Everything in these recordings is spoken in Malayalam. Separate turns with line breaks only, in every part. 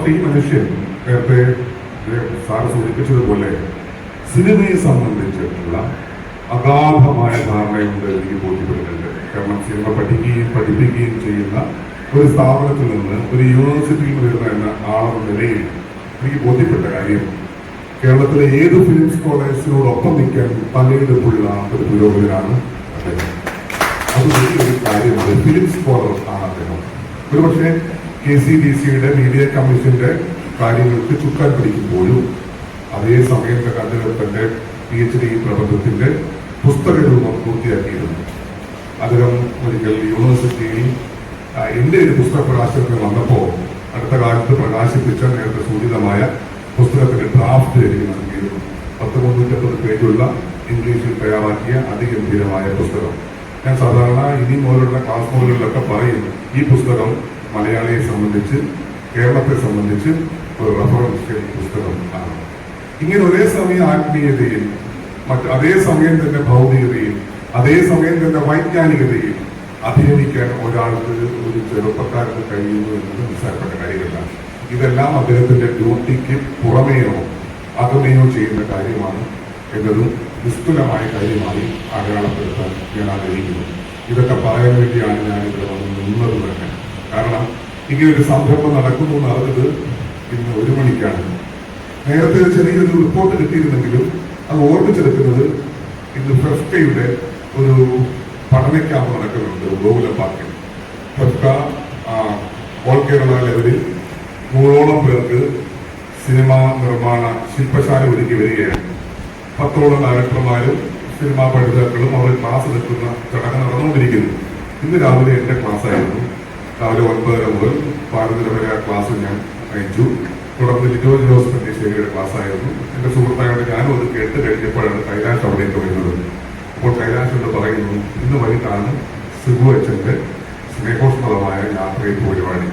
പക്ഷേ മനുഷ്യൻ നേരത്തെ സാർ സൂചിപ്പിച്ചതുപോലെ സിനിമയെ സംബന്ധിച്ചിട്ടുള്ള അഗാധമായ ധാരണയുണ്ട് എനിക്ക് ബോധ്യപ്പെടുന്നുണ്ട് കാരണം സിനിമ പഠിക്കുകയും പഠിപ്പിക്കുകയും ചെയ്യുന്ന ഒരു സ്ഥാപനത്തിൽ നിന്ന് ഒരു യൂണിവേഴ്സിറ്റിയിൽ വരുന്ന എന്ന ആളെന്ന നിലയിൽ എനിക്ക് ബോധ്യപ്പെട്ട കാര്യം കേരളത്തിലെ ഏത് ഫിലിംസ് സ്കോളേഴ്സിനോടൊപ്പം നിൽക്കാൻ തലയെടുപ്പുള്ള ഒരു പുരോഗതിയാണ് അദ്ദേഹം. അത് വലിയൊരു കാര്യമാണ്. ഫിലിം സ്കോളർ ആണ് അദ്ദേഹം. ഒരുപക്ഷെ കെ സി ബി സിയുടെ മീഡിയ കമ്മീഷന്റെ കാര്യങ്ങൾക്ക് ചുക്കാൻ പിടിക്കുമ്പോഴും അതേ സമയം തന്റെ പി എച്ച് ഡി പ്രബന്ധത്തിന്റെ പുസ്തക രൂപം പൂർത്തിയാക്കിയിരുന്നു. അദ്ദേഹം ഒരിക്കൽ യൂണിവേഴ്സിറ്റിയിൽ എന്റെ ഒരു പുസ്തക പ്രകാശനത്തിന് വന്നപ്പോൾ അടുത്ത കാലത്ത് പ്രകാശിപ്പിച്ച നേരത്തെ സൂചിതമായ പുസ്തകത്തിന്റെ ഡ്രാഫ്റ്റ് എനിക്ക് നൽകിയിരുന്നു. പത്ത് മുന്നൂറ്റമ്പത് പേജുള്ള ഇംഗ്ലീഷിൽ തയ്യാറാക്കിയ അതിഗംഭീരമായ പുസ്തകം. ഞാൻ സാധാരണ ഇനി മുതലുള്ള ക്ലാസ് മുതലുകളിലൊക്കെ പറയും ഈ പുസ്തകം മലയാളിയെ സംബന്ധിച്ച് കേരളത്തെ സംബന്ധിച്ച് ഒരു റഫറൻസ് പുസ്തകം ആണ്. ഇങ്ങനെ ഒരേ സമയം ആത്മീയതയിൽ മറ്റ് അതേ സമയം തന്നെ ഭൗതികതയിൽ അതേ സമയം തന്നെ വൈജ്ഞാനികതയിൽ അഭിനയിക്കാൻ ഒരാൾക്ക് ഒരു ചെറുപ്പക്കാർക്ക് കഴിയുന്നു എന്നത് നിസ്സാരപ്പെട്ട കാര്യമല്ല. ഇതെല്ലാം അദ്ദേഹത്തിന്റെ ഡ്യൂട്ടിക്ക് പുറമേയോ അകമേയോ ചെയ്യുന്ന കാര്യമാണ് എന്നതും നിസ്തുലമായ കാര്യമായി അടയാളപ്പെടുത്താൻ ഞാൻ ആഗ്രഹിക്കുന്നു. ഇതൊക്കെ പറയാൻ വേണ്ടിയാണ് ഞാൻ ഇവിടെ വന്ന് നിന്നത് തന്നെ. കാരണം ഇങ്ങനെ ഒരു സംരംഭം നടക്കുന്നു എന്ന് അറിഞ്ഞത് ഇന്ന് ഒരു മണിക്കാണ്. നേരത്തെ ചെറിയൊരു റിപ്പോർട്ട് കിട്ടിയിരുന്നെങ്കിലും അത് ഓർമ്മിച്ചെടുക്കുന്നത് ഇന്ന് ഫെഫ്കയുടെ ഒരു പഠന ക്യാമ്പ് നടക്കുന്നുണ്ട് ഗോകുല പാർക്കിൽ. ഫെഫ്ക ഓൾ കേരള ലെവലിൽ നൂറോളം പേർക്ക് സിനിമാ നിർമ്മാണ ശില്പശാല ഒരുക്കി വരികയാണ്. പത്തോളം ഡയറക്ടർമാരും സിനിമാ പഠിതാക്കളും അവർ ക്ലാസ് എടുക്കുന്ന ചടങ്ങ് നടന്നുകൊണ്ടിരിക്കുന്നു. ഇന്ന് രാവിലെ എന്റെ ക്ലാസ് ആയിരുന്നു രാവിലെ ഒൻപതര മുതൽ പതിനൊന്നര വരെ ആ ക്ലാസ് ഞാൻ അയച്ചു. തുടർന്ന് ലിജോ ജോസ് ശരിയുടെ ക്ലാസ് ആയിരുന്നു. എന്റെ സുഹൃത്തായോട് ഞാനും അത് കേട്ട് കഴിഞ്ഞപ്പോഴാണ് കൈലാഷ് അവിടേക്ക് വരുന്നത് അപ്പോൾ കൈലാഷ് എന്ന് പറയുന്നു ഇന്ന് വൈകിട്ടാണ് സിബു അച്ഛന്റെ സ്നേഹോഷ്മതമായ യാത്രയിൽ പരിപാടി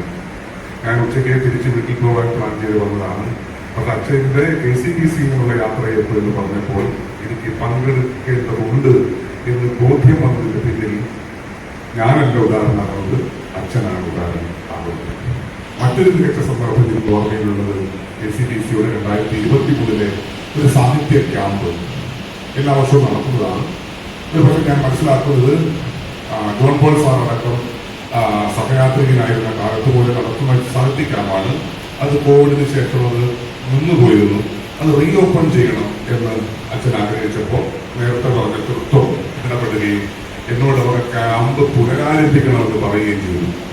ഞാൻ ഉച്ചയ്ക്ക് തിരിച്ച് വീട്ടിൽ പോകാൻ പ്ലാൻ ചെയ്ത് വന്നതാണ്. പക്ഷെ അച്ഛന്റെ കെ സി ബി സി എന്നുള്ള യാത്രയപ്പ് എന്ന് പറഞ്ഞപ്പോൾ എനിക്ക് പങ്കെടുക്കേണ്ടതുണ്ട് എന്ന് ബോധ്യം വന്നതിന് പിന്നിൽ ഞാനല്ല ഉദാഹരണമാകുന്നത് അച്ഛനാണ് ഉദാഹരണം. ആകുന്നത് മറ്റൊരു മികച്ച സന്ദർഭത്തിൽ ഓർമ്മയിലുള്ളത് എൻ സി ടി സിയുടെ രണ്ടായിരത്തി ഇരുപത്തി മൂന്നിലെ ഒരു സാഹിത്യ ക്യാമ്പ്. എല്ലാ വർഷവും നടക്കുന്നതാണ്. അതുപോലെ ഞാൻ മനസ്സിലാക്കുന്നത് ജോൺ ആ, സഹയാത്രികനായിരുന്ന കാലത്ത് പോലെ നടത്തുന്ന സാഹിത്യ ക്യാമ്പാണ്. അത് കോവിഡിന് ശേഷം അത് നിന്നുപോയിരുന്നു. അത് റീ ഓപ്പൺ ചെയ്യണം എന്ന് അച്ഛൻ ആഗ്രഹിച്ചപ്പോൾ നേരത്തെ പറഞ്ഞ തൃത്വം ഇടപെടുകയും പുനരാരംഭിക്കണം എന്ന് പറയുകയും ചെയ്തു.